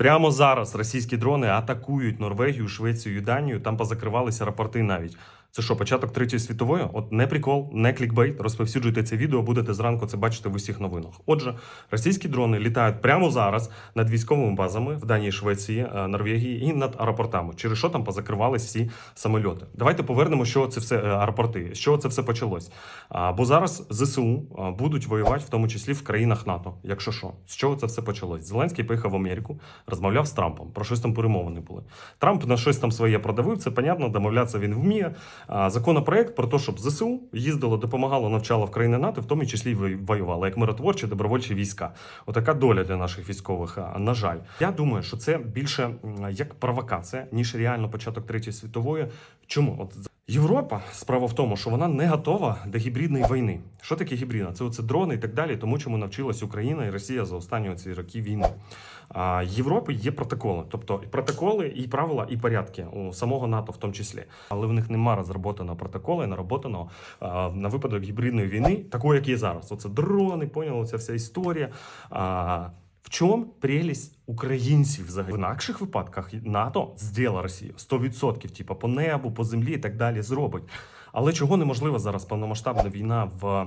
Прямо зараз російські дрони атакують Норвегію, Швецію і Данію. Там позакривалися рапорти навіть. Це що, початок третьої світової? От не прикол, не клікбейт. Розповсюджуйте це відео, будете зранку це бачити в усіх новинах. Отже, російські дрони літають прямо зараз над військовими базами в Данії, Швеції, е, Норвегії і над аеропортами. Через що там позакривались всі самольоти? Давайте повернемо, що це все е, аеропорти, з чого це все почалось. Бо зараз ЗСУ будуть воювати, в тому числі в країнах НАТО. Якщо що, з чого це все почалось? Зеленський поїхав в Америку, розмовляв з Трампом. Про щось там перемовини були. Трамп на щось там своє продавив. Це понятно, домовлятися він вміє. Законопроект про те, щоб ЗСУ їздило, допомагало, навчало в країни НАТО, в тому числі й воювало, як миротворчі добровольчі війська. Отака доля для наших військових. На жаль, я думаю, що це більше як провокація, ніж реально початок третьої світової. Чому от Європа справа в тому, що вона не готова до гібридної війни. Що таке гібридна? Це оце дрони і так далі, тому чому навчилась Україна і Росія за останні ці роки війни. А Європи є протоколи, тобто і протоколи, і правила, і порядки у самого НАТО, в тому числі. Але в них нема розроботаного протоколу і нароботаного на випадок гібридної війни, такої, як є зараз. Оце дрони, поняли, ця вся історія. А, в чому прелість українців взагалі? В інакших випадках НАТО зділа Росію 100%, типу по небу, по землі і так далі зробить. Але чого неможливо зараз повномасштабна війна в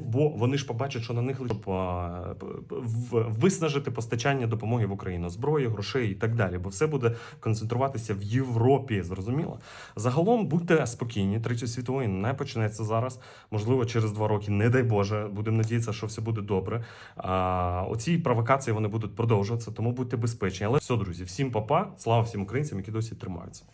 бо вони ж побачать, що на них лише виснажити постачання допомоги в Україну, зброї, грошей і так далі. Бо все буде концентруватися в Європі. Зрозуміло. Загалом будьте спокійні. Третя світової не почнеться зараз. Можливо, через два роки, не дай Боже. Будемо надіятися, що все буде добре. А, оці провокації вони будуть продовжуватися, тому будьте безпечні. Але все, друзі, всім папа, слава всім українцям, які досі тримаються.